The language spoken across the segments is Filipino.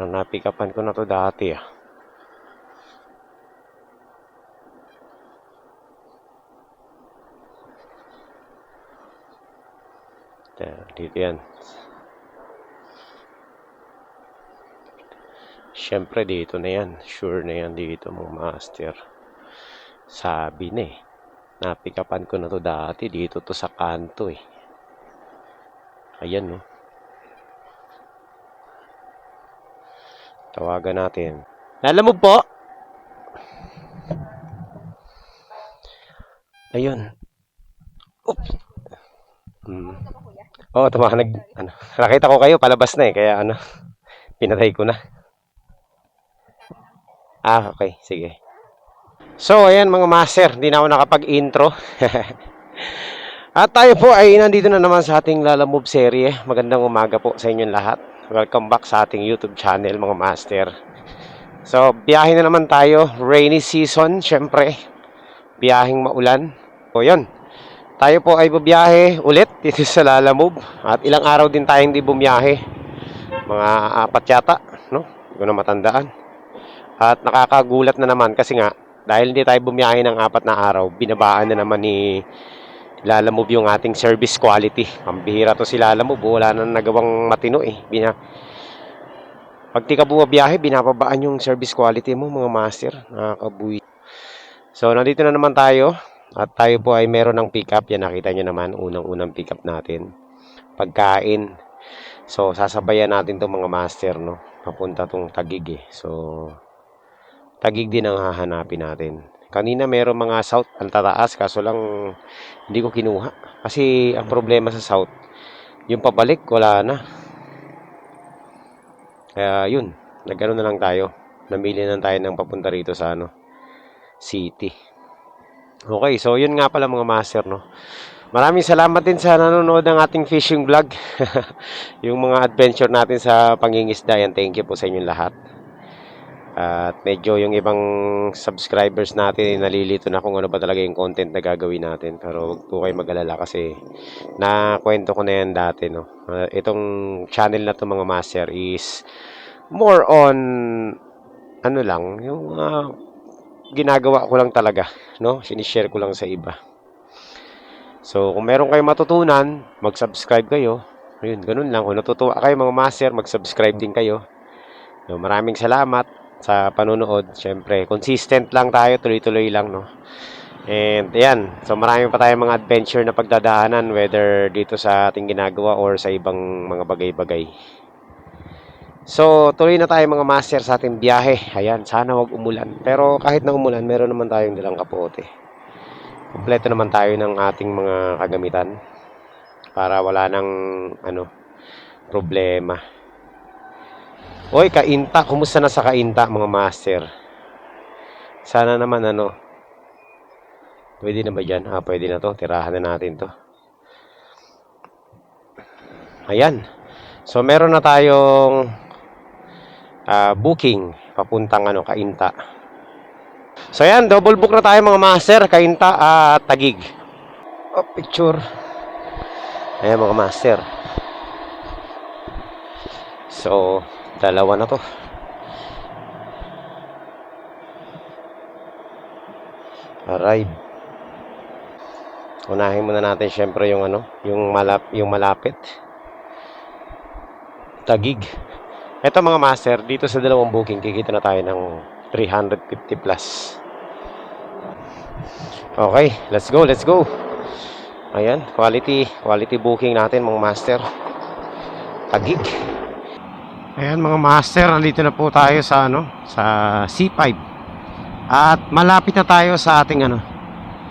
Parang napikapan ko na to dati ah. Ito, Dito yan. Siyempre dito na yan. Sure na yan dito mga master. Sabi na eh. Napikapan ko na to dati. Dito to sa kanto eh. Ayan no. Tawagan natin. Lalamog po! Ayun. Oops. Hmm. Oo, oh, tumahanag. Ano, nakita ko kayo, palabas na eh. Kaya ano, pinatay ko na. Ah, okay. Sige. So, ayan mga master. Hindi na ako nakapag-intro. At tayo po ay nandito na naman sa ating Lala Move serye. Magandang umaga po sa inyong lahat. Welcome back sa ating YouTube channel mga master. So, biyahe na naman tayo. Rainy season, syempre. Biyaheng maulan. O yun. Tayo po ay bubiyahe ulit dito sa Lala Move. At ilang araw din tayo hindi bumiyahe. Mga apat yata, no? Hindi na matandaan. At nakakagulat na naman kasi nga, dahil hindi tayo bumiyahe ng apat na araw, binabaan na naman ni Lalamove yung ating service quality. Pambihira to si Lalamove, wala na nagawang matino eh. Bina Pag di ka bumabiyahe, binababaan yung service quality mo mga master. Nakakabuhi. So, nandito na naman tayo. At tayo po ay meron ng pickup. Yan, nakita nyo naman, unang-unang pickup natin. Pagkain. So, sasabayan natin to mga master, no? Papunta tong tagig eh. So, tagig din ang hahanapin natin. Kanina meron mga south ang tataas kaso lang hindi ko kinuha. Kasi ang problema sa south, yung pabalik wala na. Kaya yun, nagano na lang tayo. Namili na tayo ng papunta rito sa ano, city. Okay, so yun nga pala mga master, no. Maraming salamat din sa nanonood ng ating fishing vlog. yung mga adventure natin sa pangingisda yan. Thank you po sa inyong lahat. At medyo yung ibang subscribers natin eh, nalilito na kung ano ba talaga yung content na gagawin natin. Pero huwag po kayo mag-alala kasi na kwento ko na yan dati. No? Uh, itong channel na to mga master is more on ano lang, yung uh, ginagawa ko lang talaga. No? Sinishare ko lang sa iba. So, kung meron kayong matutunan, mag-subscribe kayo. Ayun, ganun lang. Kung natutuwa kayo mga master, mag-subscribe din kayo. So, maraming salamat sa panonood. Siyempre, consistent lang tayo, tuloy-tuloy lang, no? And, ayan. So, marami pa tayong mga adventure na pagdadaanan, whether dito sa ating ginagawa or sa ibang mga bagay-bagay. So, tuloy na tayo mga master sa ating biyahe. Ayan, sana wag umulan. Pero kahit na umulan, meron naman tayong dalang kapote. Kompleto naman tayo ng ating mga kagamitan para wala nang ano problema. Oy, kainta, kumusta na sa kainta mga master? Sana naman ano Pwede na ba dyan? Ah, pwede na to. Tirahan na natin to. Ayan. So, meron na tayong ah, booking papuntang ano, kainta. So yan, double book na tayo mga master, kainta at tagig. Oh, picture. Ayan mga master. So, dalawa na to. Arrive. Unahin muna natin syempre yung ano, yung malap yung malapit. Tagig. Ito mga master, dito sa dalawang booking kikita na tayo ng 350 plus. Okay, let's go, let's go. Ayan, quality, quality booking natin mga master. Tagig. Ayan mga master, nandito na po tayo sa ano, sa C5. At malapit na tayo sa ating ano,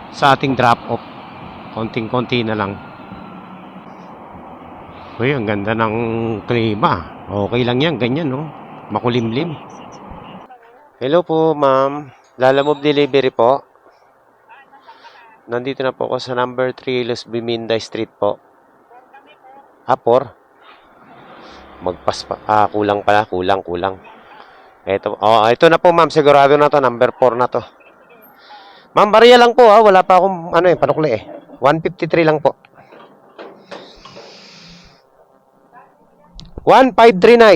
sa ating drop off. Konting-konti na lang. Uy, ang ganda ng klima. Okay lang yan, ganyan no. Makulimlim. Hello po, ma'am. Lalamove delivery po. Nandito na po ako sa number 3 Los Biminday Street po. Apor. Magpas pa. Ah, kulang pala. Kulang, kulang. Ito, oh, ito na po, ma'am. Sigurado na to. Number 4 na to. Ma'am, bariya lang po, ah. Wala pa akong, ano eh, panukli eh. 153 lang po. 153 na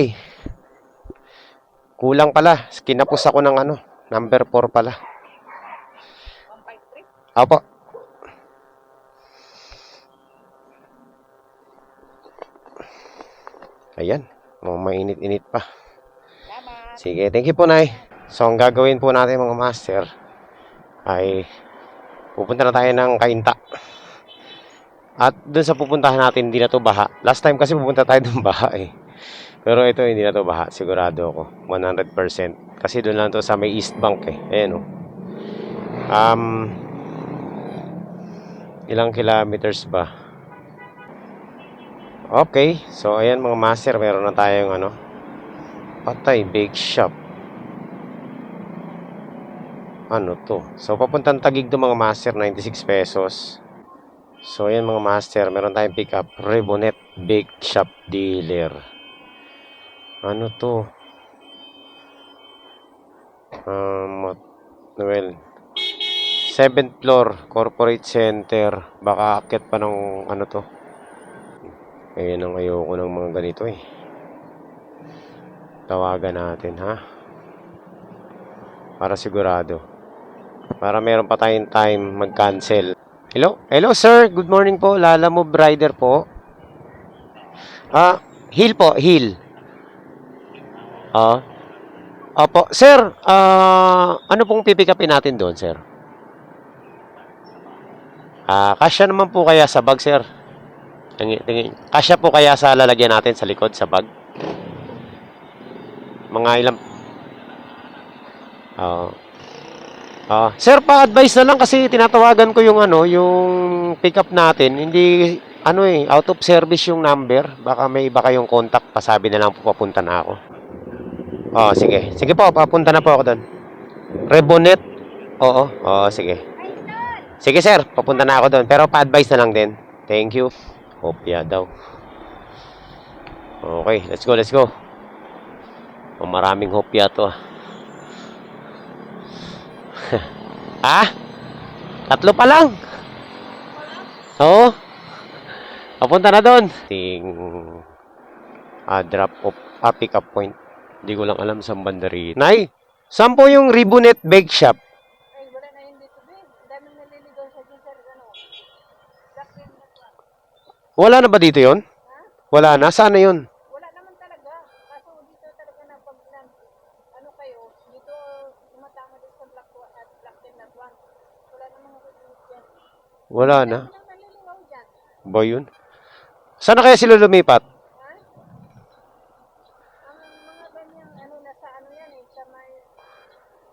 Kulang pala. Kinapos ako ng ano, number 4 pala. 153. Opo. Ayan. Oh, mainit-init pa. Sige, thank you po, Nay. So, ang gagawin po natin mga master ay pupunta na tayo ng Kainta. At dun sa pupuntahan natin, hindi na to baha. Last time kasi pupunta tayo dun baha eh. Pero ito, hindi na to baha. Sigurado ako. 100%. Kasi doon lang to sa may East Bank eh. Ayan oh. Um, ilang kilometers ba? Okay. So, ayan mga master. Meron na tayong ano. Patay, bake shop. Ano to? So, papuntang tagig to mga master, 96 pesos. So, ayan mga master, meron tayong pick up. Rebonet Bake Shop Dealer. Ano to? Um, well, 7th floor, corporate center. Baka akit pa ng ano to. Ayan ang ayoko ng mga ganito eh. Tawagan natin, ha? Para sigurado. Para meron pa tayong time mag-cancel. Hello? Hello, sir. Good morning po. Lala mo, rider po. Ah, Hill po, Hill. Ah. Opo. Sir, ah, ano pong pipikapin natin doon, sir? Ah, kasya naman po kaya sa bag, sir? Tingin, tingin. Kasya po kaya sa lalagyan natin sa likod, sa bag? Mga ilang... Ah. Ah, sir, pa-advise na lang kasi tinatawagan ko yung ano, yung pickup natin. Hindi ano eh, out of service yung number. Baka may iba kayong contact, pasabi na lang po papunta na ako. Oh, sige. Sige po, papunta na po ako doon. Rebonet? Oo, oo, sige. Sige sir, papunta na ako doon. Pero pa-advise na lang din. Thank you. Hopya daw. Okay, let's go, let's go. Oh, maraming hopya to ah. ah? Tatlo pa lang. Oo. Papunta na doon. Ting ah, drop off, ah, pick up point. Hindi ko lang alam sa banda. Nay, saan po yung Ribonet Bake Shop? Ay, wala na yun dito, be. Ang daming naliligaw sa dyan, sir. Ano? Black pen na to. Wala na ba dito yon? Wala na? Saan na yun? Wala naman talaga. Kaso dito talaga na pag na, ano kayo, dito tumatama din sa black, at black pen na one. Wala dyan. Wala na. Ba yun? Saan na kaya sila lumipat? Ha? Ang mga ganyang ano, nasa ano yan eh, sa may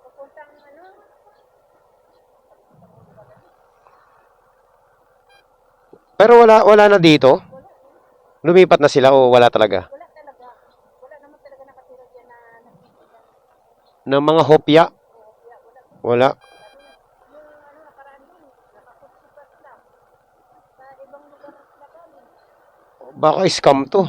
papuntang ano, Pero wala wala na dito? Lumipat na sila o wala talaga? wala talaga. Wala naman talaga nakatira dyan na nagtitinda. Ng mga hopya? Wala. Yung ano, lang. Sa ibang lugar. Baka scam to.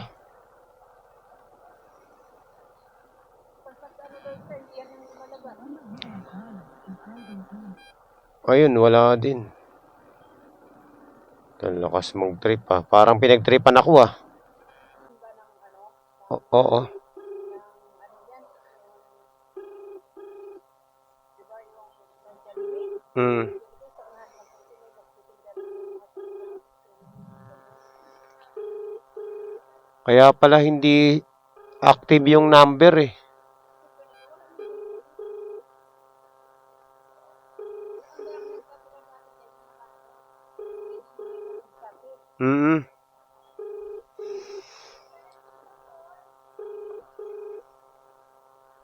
Ayun, wala din. Ang lakas mag-trip ah. Parang pinag-tripan ako ah. Ano, O- Oo. ng ano? Hmm. Kaya pala hindi active yung number eh. Mm.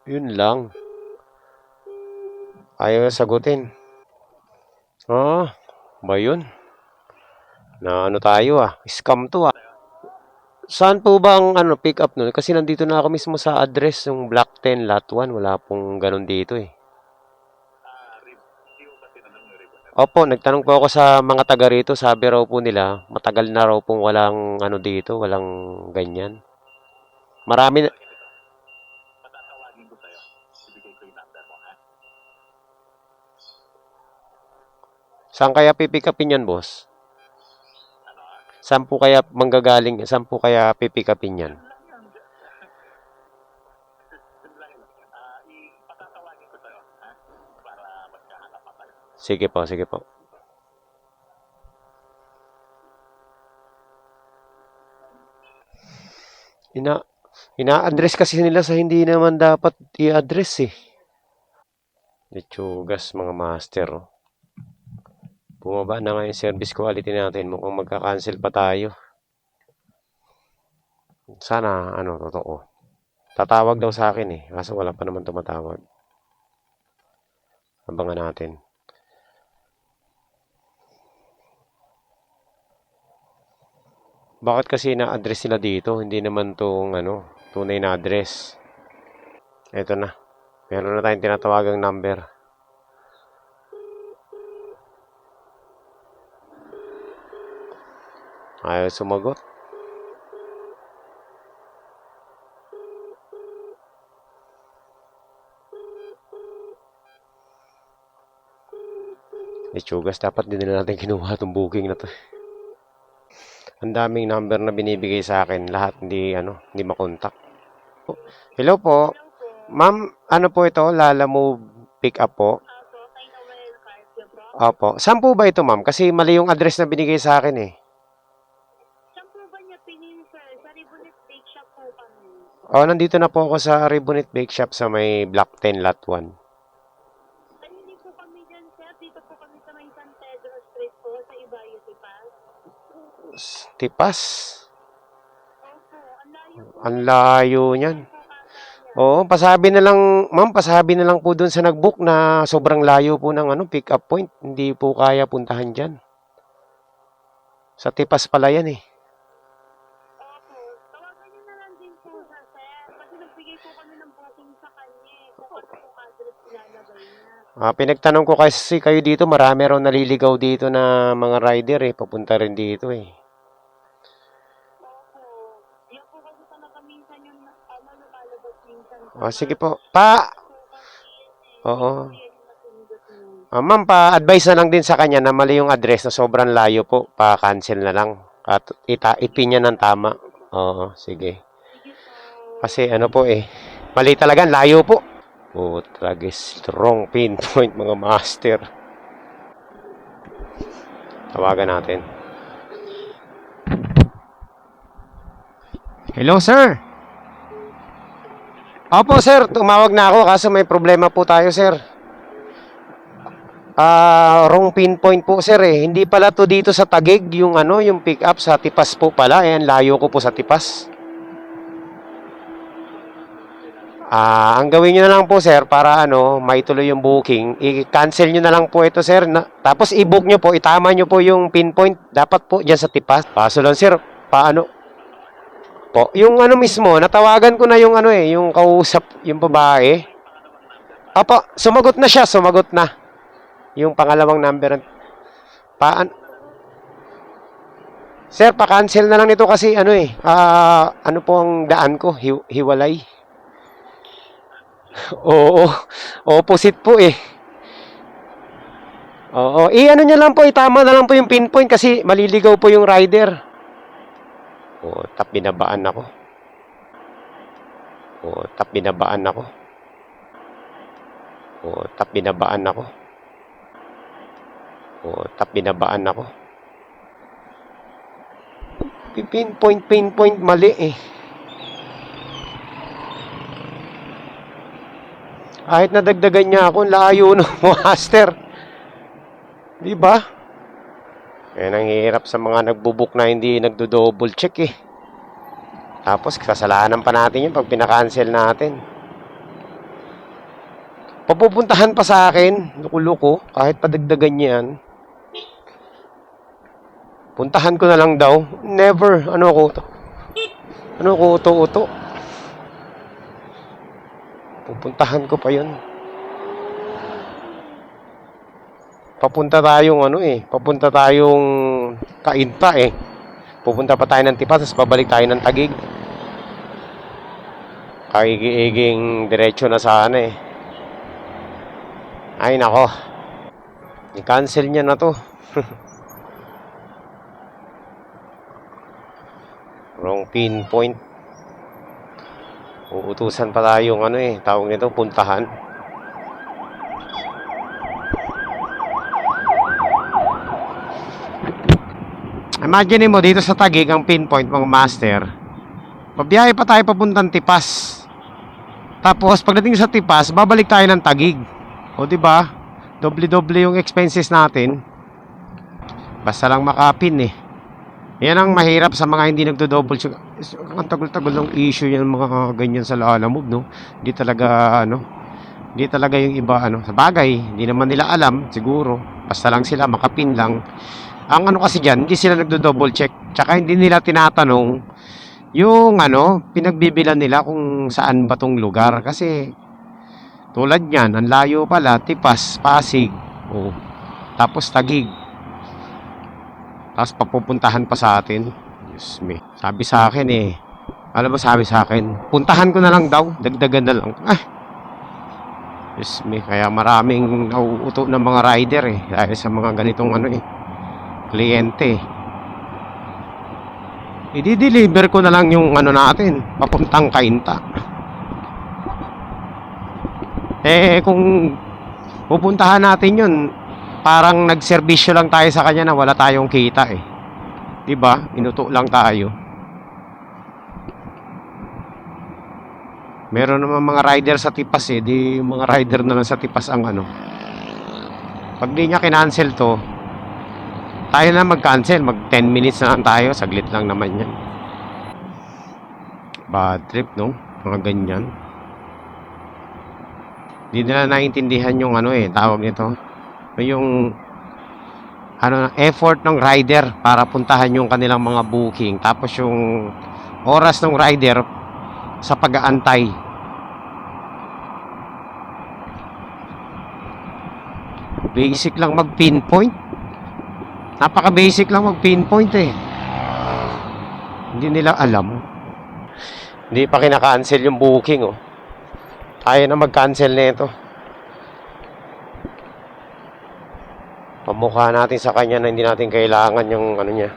Yun lang. Ayaw sagutin. Ah, ba yun? Na ano tayo ah? Scam to ah. Saan po ba ang ano, pick up nun? Kasi nandito na ako mismo sa address, yung Block 10, Lot 1. Wala pong ganun dito eh. Opo, nagtanong po ako sa mga taga rito. Sabi raw po nila, matagal na raw pong walang ano dito, walang ganyan. Marami na... Saan kaya pipick upin yan, boss? Saan po kaya manggagaling, saan po kaya pipick upin yan? Sige po, sige po. Ina ina-address kasi nila sa hindi naman dapat i-address eh. Lechugas mga master. oh. Bumaba na nga yung service quality natin. Mukhang magka-cancel pa tayo. Sana ano, totoo. Tatawag daw sa akin eh. Kaso wala pa naman tumatawag. Abangan natin. Bakit kasi na-address sila dito? Hindi naman tong ano, tunay na address. Ito na. Meron na tayong tinatawagang number. Ayaw sumagot. Lechugas, dapat din nila natin kinuha itong booking na to. Ang daming number na binibigay sa akin, lahat hindi ano, hindi makontak. Hello po. Ma'am, ano po ito? Lala Move pick up po? Opo. Saan po ba ito, ma'am? Kasi mali yung address na binigay sa akin eh. Saan po ba niya pinili, sir? Sa Ribonet Bake Shop po kami. Oh, nandito na po ako sa Ribonet Bake Shop sa may Block 10 Lot 1. Tipas. Ang layo niyan. Oo, pasabi na lang, ma'am, pasabi na lang po doon sa nag-book na sobrang layo po ng ano, pick up point. Hindi po kaya puntahan dyan. Sa Tipas pala yan eh. Ah, pinagtanong ko kasi kayo dito, marami raw naliligaw dito na mga rider eh. Papunta rin dito eh. Ah, sige po. Pa. Oo. Ah, ma'am, pa-advise na lang din sa kanya na mali yung address na sobrang layo po. Pa-cancel na lang. At ita ipinya ng tama. Oo, sige. Kasi ano po eh, mali talaga, layo po. Oh, tragis, strong pinpoint mga master. Tawagan natin. Hello, sir. Opo, sir. Tumawag na ako kaso may problema po tayo, sir. Ah, wrong pinpoint po, sir eh. Hindi pala to dito sa Tagig, yung ano, yung pick up sa Tipas po pala. Ayan, layo ko po sa Tipas. Ah, ang gawin niyo na lang po sir para ano, maituloy yung booking, i-cancel niyo na lang po ito sir. Na, tapos i-book niyo po, itama niyo po yung pinpoint dapat po diyan sa tipas. Kaso lang sir, paano po, yung ano mismo, natawagan ko na yung ano eh, yung kausap, yung babae. Apo, sumagot na siya, sumagot na. Yung pangalawang number. Paan Sir, pa-cancel na lang nito kasi ano eh, ah, ano po ang daan ko, hi- hiwalay. Oo, opposite po eh. Oo, eh ano niya lang po, itama na lang po yung pinpoint kasi maliligaw po yung rider. Oo, tap binabaan ako. Oo, tap binabaan ako. Oo, tap binabaan ako. Oo, tap binabaan ako. Pinpoint, pinpoint, mali eh. Kahit nadagdagan niya ako, layo no, master. Di ba? Yan ang hirap sa mga nagbubuk na hindi nagdo-double check eh. Tapos kasalanan pa natin yun pag pinakancel natin. Papupuntahan pa sa akin, luko-luko, kahit padagdagan niya yan. Puntahan ko na lang daw. Never. Ano ko to? Ano ko uto-uto? Pupuntahan ko pa yun. Papunta tayong ano eh. Papunta tayong kainta eh. Pupunta pa tayo ng Tipas, tapos babalik tayo ng Tagig. Kaigi-iging diretso na sana eh. Ay nako. I-cancel niya na to. Wrong pinpoint. Uutusan pa tayong ano eh, tawag nito, puntahan. Imagine mo dito sa Tagig ang pinpoint mga master. Pabiyahe pa tayo papuntang Tipas. Tapos pagdating sa Tipas, babalik tayo ng Tagig. O di ba? Doble-doble yung expenses natin. Basta lang makapin eh. Yan ang mahirap sa mga hindi nagdo-double check. Ang tagal-tagal ng issue yan mga ganyan sa Lalamove, no? Hindi talaga, ano, hindi talaga yung iba, ano, sa bagay, hindi naman nila alam, siguro. Basta lang sila, makapin lang. Ang ano kasi dyan, hindi sila nagdo-double check. Tsaka hindi nila tinatanong yung, ano, pinagbibilan nila kung saan ba tong lugar. Kasi, tulad yan, ang layo pala, Tipas, Pasig, oh, tapos Tagig. Tapos papupuntahan pa sa atin. Diyos me. Sabi sa akin eh. Alam mo sabi sa akin, puntahan ko na lang daw. Dagdagan na lang. Ah. Diyos me. Kaya maraming nauuto ng mga rider eh. Dahil sa mga ganitong ano eh. Kliyente. I-deliver ko na lang yung ano natin. Papuntang kainta. Eh kung pupuntahan natin yun, parang nagserbisyo lang tayo sa kanya na wala tayong kita eh. 'Di ba? Inuto lang tayo. Meron naman mga rider sa Tipas eh, di mga rider na lang sa Tipas ang ano. Pag di niya kinancel to, tayo na mag-cancel, mag 10 minutes na lang tayo, saglit lang naman yan. Bad trip, no? Mga ganyan. Di nila naiintindihan yung ano eh, tawag nito yung ano effort ng rider para puntahan yung kanilang mga booking tapos yung oras ng rider sa pag-aantay basic lang mag pinpoint napaka basic lang mag pinpoint eh hindi nila alam hindi pa kinaka-cancel yung booking oh tayo na mag-cancel nito pamukha natin sa kanya na hindi natin kailangan yung ano niya.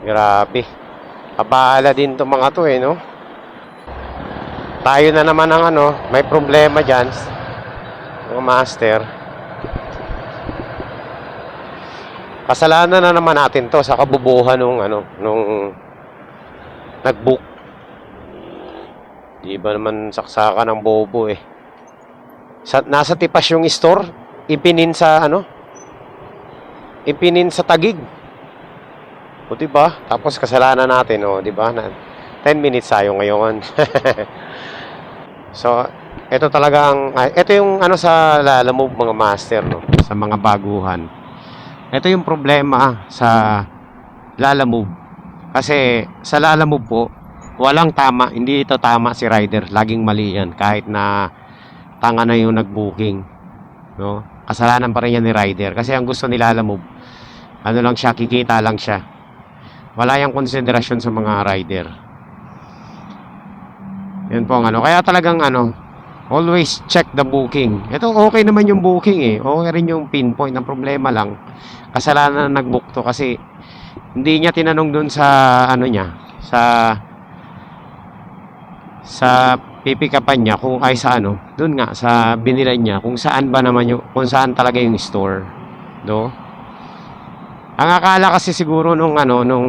Grabe. Kabahala din to mga to eh, no? Tayo na naman ang ano, may problema dyan. Mga master. Kasalanan na naman natin to sa kabubuhan nung ano, nung nag-book. Di ba naman saksakan ng bobo eh. Sa, nasa tipas yung store, ipinin sa ano? Ipinin sa tagig. O di ba? Tapos kasalanan natin, o di ba? Na 10 minutes tayo ngayon. so, ito talaga ang ito yung ano sa Lalamove mga master no, sa mga baguhan. Ito yung problema sa Lalamove. Kasi sa Lalamove po, walang tama, hindi ito tama si rider, laging mali yan kahit na tanga na yung nag-booking. No? Kasalanan pa rin yan ni rider. Kasi ang gusto nila alam mo, ano lang siya, kikita lang siya. Wala yung konsiderasyon sa mga rider. Yan po ang ano. Kaya talagang ano, always check the booking. Ito okay naman yung booking eh. Okay rin yung pinpoint. Ang problema lang, kasalanan na nag-book to kasi hindi niya tinanong dun sa ano niya, sa sa pipikapan niya kung ay sa ano, doon nga sa binilan niya kung saan ba naman yung kung saan talaga yung store, do. Ang akala kasi siguro nung ano nung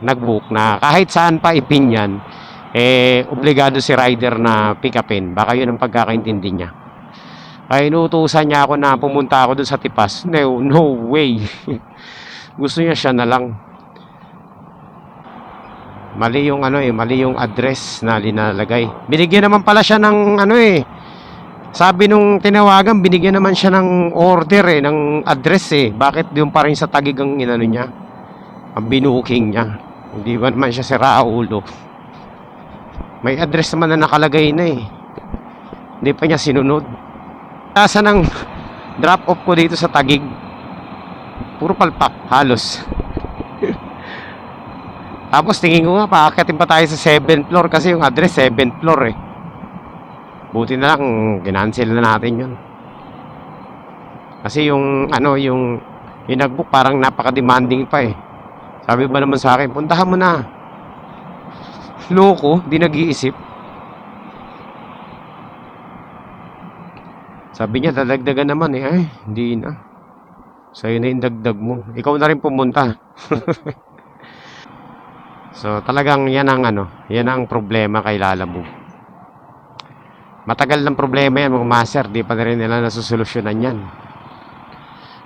nag-book na kahit saan pa ipin yan, eh obligado si rider na pick upin. Baka yun ang pagkakaintindi niya. Kaya inuutusan niya ako na pumunta ako doon sa Tipas. No, no way. Gusto niya siya na lang. Mali yung ano eh, mali yung address na linalagay. Binigyan naman pala siya ng ano eh. Sabi nung tinawagan, binigyan naman siya ng order eh, ng address eh. Bakit doon pa rin sa tagig ang inano niya? Ang binuking niya. Hindi ba naman siya si Raulo? May address naman na nakalagay na eh. Hindi pa niya sinunod. Nasa ng drop off ko dito sa tagig. Puro palpak, halos. Tapos tingin ko nga, paakatin pa tayo sa 7th floor kasi yung address 7th floor eh. Buti na lang, ginancel na natin yun. Kasi yung, ano, yung, yung nagbook parang napaka-demanding pa eh. Sabi ba naman sa akin, puntahan mo na. Loko, di nag-iisip. Sabi niya, dadagdagan naman eh. Ay, hindi na. Sa'yo na yung dagdag mo. Ikaw na rin pumunta. so, talagang yan ang ano, yan ang problema kay Lalamove. Matagal ng problema yan mga master, di pa na rin nila nasusolusyonan yan.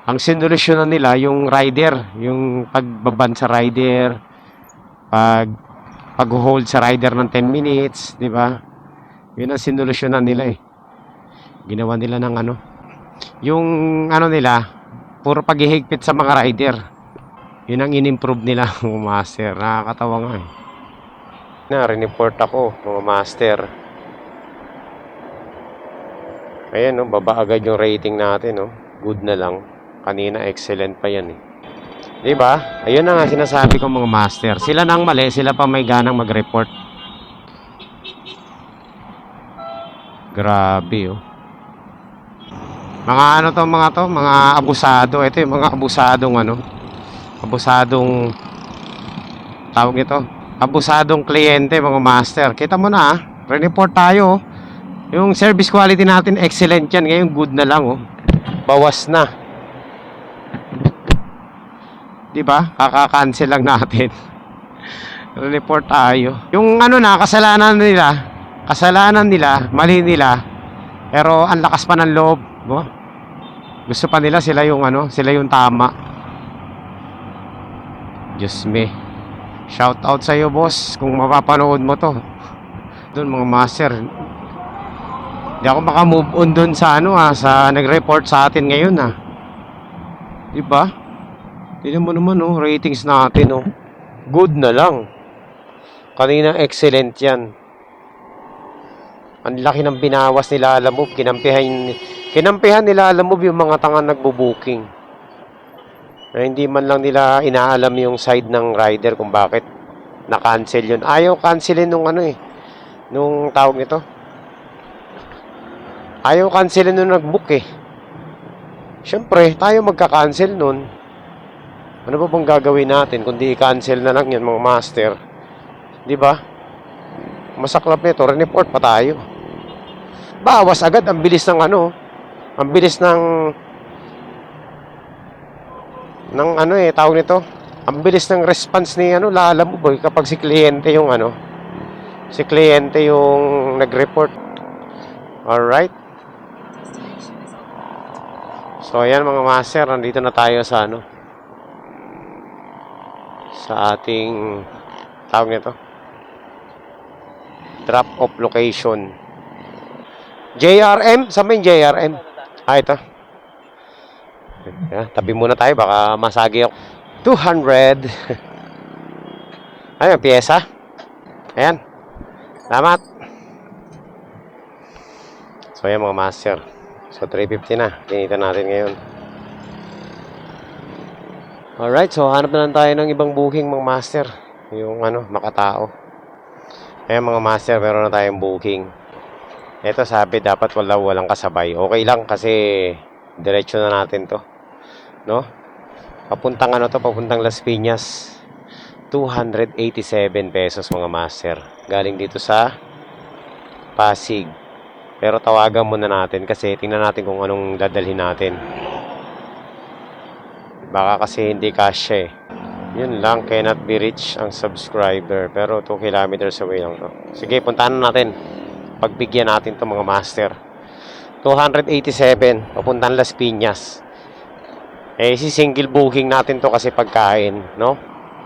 Ang sinolusyonan nila, yung rider, yung pagbaban sa rider, pag pag-hold sa rider ng 10 minutes, di ba? Yun ang sinolusyonan nila eh. Ginawa nila ng ano. Yung ano nila, puro paghihigpit sa mga rider. Yun ang in-improve nila, mga master. Nakakatawa nga eh. Na, report ako, mga master. Ayan, no, baba agad yung rating natin, no. Good na lang. Kanina, excellent pa yan, eh. Di ba? Ayun na nga sinasabi ko mga master. Sila nang mali, sila pa may ganang mag-report. Grabe, oh. Mga ano to, mga to, mga abusado. Ito yung mga abusadong ano. Abusadong tawag ito. Abusadong kliyente, mga master. Kita mo na, ah. Re-report tayo, oh. Yung service quality natin, excellent yan. Ngayon, good na lang, oh. Bawas na. Di ba? Kaka-cancel lang natin. Report tayo. Yung ano na, kasalanan nila, kasalanan nila, mali nila, pero ang lakas pa ng loob. Bo? Gusto pa nila sila yung ano, sila yung tama. Diyos me. Shout out sa iyo, boss, kung mapapanood mo to. Doon mga master. Hindi ako makamove on doon sa ano ah, sa nag-report sa atin ngayon ah. Di ba? Tignan mo naman oh, ratings natin oh. Good na lang. Kanina excellent yan. Ang laki ng binawas nila alam mo, kinampihan, kinampihan nila alam mo yung mga tanga nagbo-booking. Na hindi man lang nila inaalam yung side ng rider kung bakit na-cancel yun. Ayaw cancelin nung ano eh, nung tawag nito. Ayaw cancelin nung nag-book eh. Siyempre, tayo magka-cancel nun. Ano ba bang gagawin natin kundi i-cancel na lang yan mga master? Di ba? Masaklap nito, report pa tayo. Bawas agad, ang bilis ng ano, ang bilis ng ng ano eh, tawag nito, ang bilis ng response ni ano, lala mo boy, kapag si kliyente yung ano, si kliyente yung nag-report. Alright. So, ayan mga master, nandito na tayo sa ano, sa ating tawag nito? Drop off location. JRM ba yung JRM ah ito. Yeah, tabi muna tayo baka masagi ako. 200 ayun pyesa ayan. Salamat. So ayan mga master. So 350 na. Kinita natin ngayon Alright, so hanap na lang tayo ng ibang booking mga master. Yung ano, makatao. Ayan mga master, meron na tayong booking. Ito sabi, dapat wala walang kasabay. Okay lang kasi diretso na natin to. No? Papuntang ano to, papuntang Las Piñas. 287 pesos mga master. Galing dito sa Pasig. Pero tawagan muna natin kasi tingnan natin kung anong dadalhin natin. Baka kasi hindi kasya eh. Yun lang, cannot be reached ang subscriber. Pero 2 kilometers away lang to. Sige, puntahan na natin. Pagbigyan natin to mga master. 287, papuntang Las Piñas. Eh, si single booking natin to kasi pagkain, no?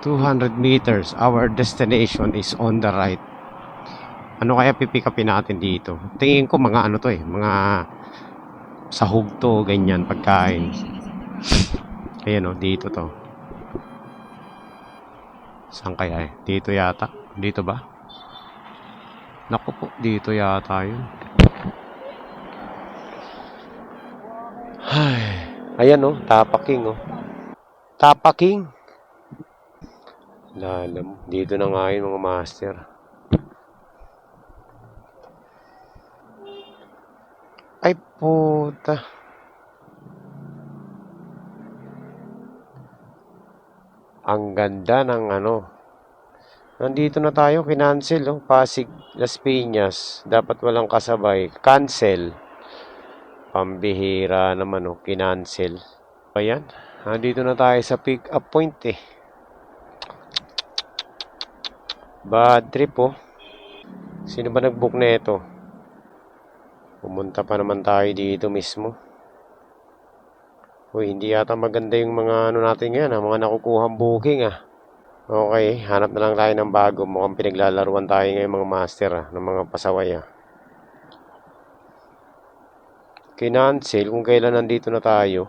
200 meters, our destination is on the right. Ano kaya pipick upin natin dito? Tingin ko mga ano to eh, mga sahog to, ganyan, pagkain. Ayan o, dito to. Saan kaya eh? Dito yata. Dito ba? Naku po, dito yata yun. Ay, ayan o, tapaking o. Tapaking. Lalam, dito na nga yun mga master. Ay puta. Ang ganda ng ano Nandito na tayo, kinancel, oh. Pasig, Las Piñas. Dapat walang kasabay. Cancel. Pambihira naman, oh. Kinancel. Ayan. Nandito na tayo sa pick up point, eh. Bad trip, oh. Sino ba nag-book na ito? Pumunta pa naman tayo dito mismo. Uy, hindi yata maganda yung mga ano natin ngayon, ah. Mga nakukuhang booking, ah. Okay, hanap na lang tayo ng bago. Mukhang pinaglalaruan tayo ngayon mga master ah, ng mga pasaway ah. Kinancel kung kailan nandito na tayo.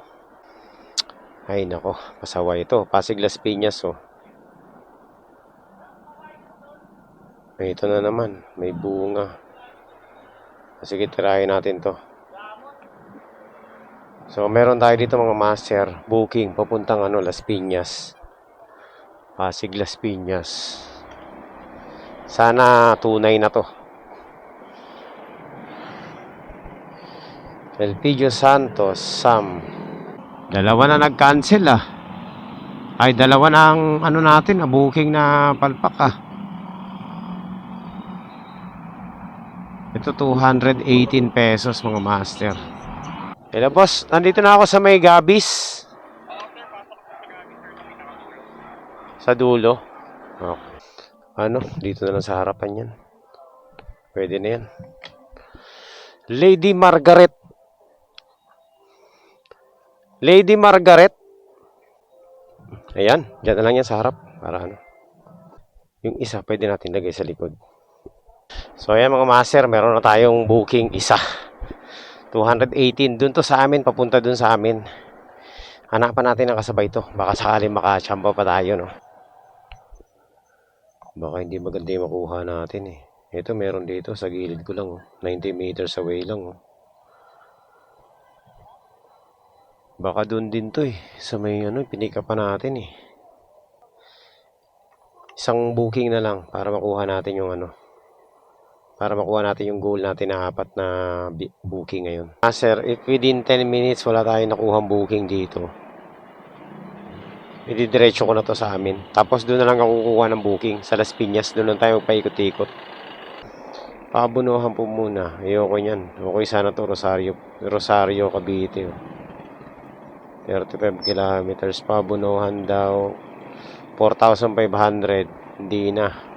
Ay nako, pasaway ito. Pasig Las Piñas oh. Ito na naman, may bunga. Sige, tirahin natin to. So, meron tayo dito mga master booking papuntang ano, Las Piñas. Pasig Las Piñas. Sana tunay na to. Elpidio Santos, Sam. Dalawa na nag-cancel ah. Ay, dalawa na ang ano natin, na booking na palpak ah. Ito 218 pesos mga master. Hello boss, nandito na ako sa may Gabis. Sa dulo. Okay. Ano? Dito na lang sa harapan yan. Pwede na yan. Lady Margaret. Lady Margaret. Ayan. Diyan na lang yan sa harap. Para ano. Yung isa, pwede natin lagay sa likod. So, ayan mga master. Meron na tayong booking isa. 218. Doon to sa amin. Papunta doon sa amin. Hanapan natin ang kasabay to. Baka sakaling makachamba pa tayo, no? Baka hindi maganda yung makuha natin eh. Ito meron dito sa gilid ko lang oh. 90 meters away lang oh. Baka doon din to eh. Sa may ano, pinika pa natin eh. Isang booking na lang para makuha natin yung ano. Para makuha natin yung goal natin na apat na booking ngayon. Ah sir, if within 10 minutes wala tayong nakuhang booking dito. Ididiretso ko na to sa amin. Tapos doon na lang ako kukuha ng booking. Sa Las Piñas, doon lang tayo paikot-ikot. Pabunuhan po muna. Ayoko niyan. Okay sana to Rosario. Rosario, Cavite. oh. 35 kilometers. Pabunuhan daw. 4,500. Hindi na.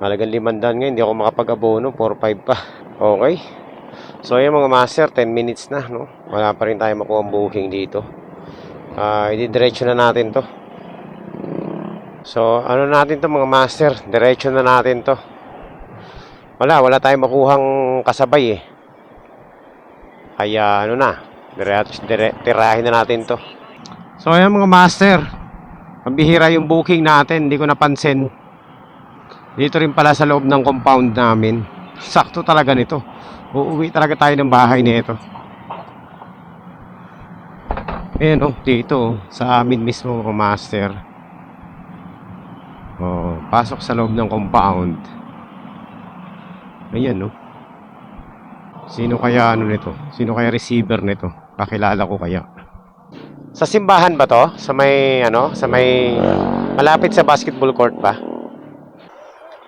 Halagang limandaan ngayon. Hindi ako makapag-abono. 4,500 pa. Okay. So, ayan mga master. 10 minutes na. No? Wala pa rin tayo makuha booking dito. Ah, ididiretso na natin to. So, ano natin to mga master? Diretso na natin to. Wala, wala tayong makuhang kasabay eh. Kaya ano na, dire, dire, tirahin na natin to. So, ayan mga master. Pambihira yung booking natin, hindi ko napansin. Dito rin pala sa loob ng compound namin. Sakto talaga nito. Uuwi talaga tayo ng bahay nito. Ayan oh, dito oh, sa amin mismo mga master. Oh, pasok sa loob ng compound. Ayan oh. Sino kaya ano nito? Sino kaya receiver nito? Kakilala ko kaya. Sa simbahan ba to? Sa may ano, sa may malapit sa basketball court ba?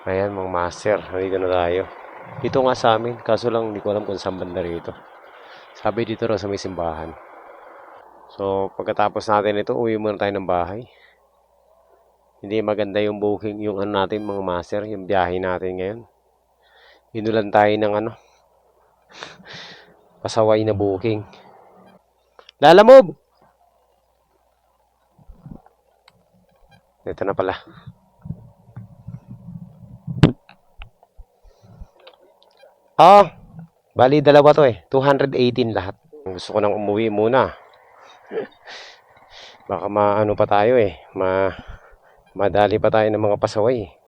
Ayan mga master, nandito na tayo. Dito nga sa amin, kaso lang hindi ko alam kung saan banda rito. Sabi dito raw sa may simbahan. So, pagkatapos natin ito, uwi muna tayo ng bahay. Hindi maganda yung booking, yung ano natin mga master, yung biyahe natin ngayon. Inulan tayo ng ano, pasaway na booking. Lalamove! Ito na pala. Oh, bali dalawa to eh. 218 lahat. Gusto ko nang umuwi muna. Baka maano pa tayo eh. Ma madali pa tayo ng mga pasaway.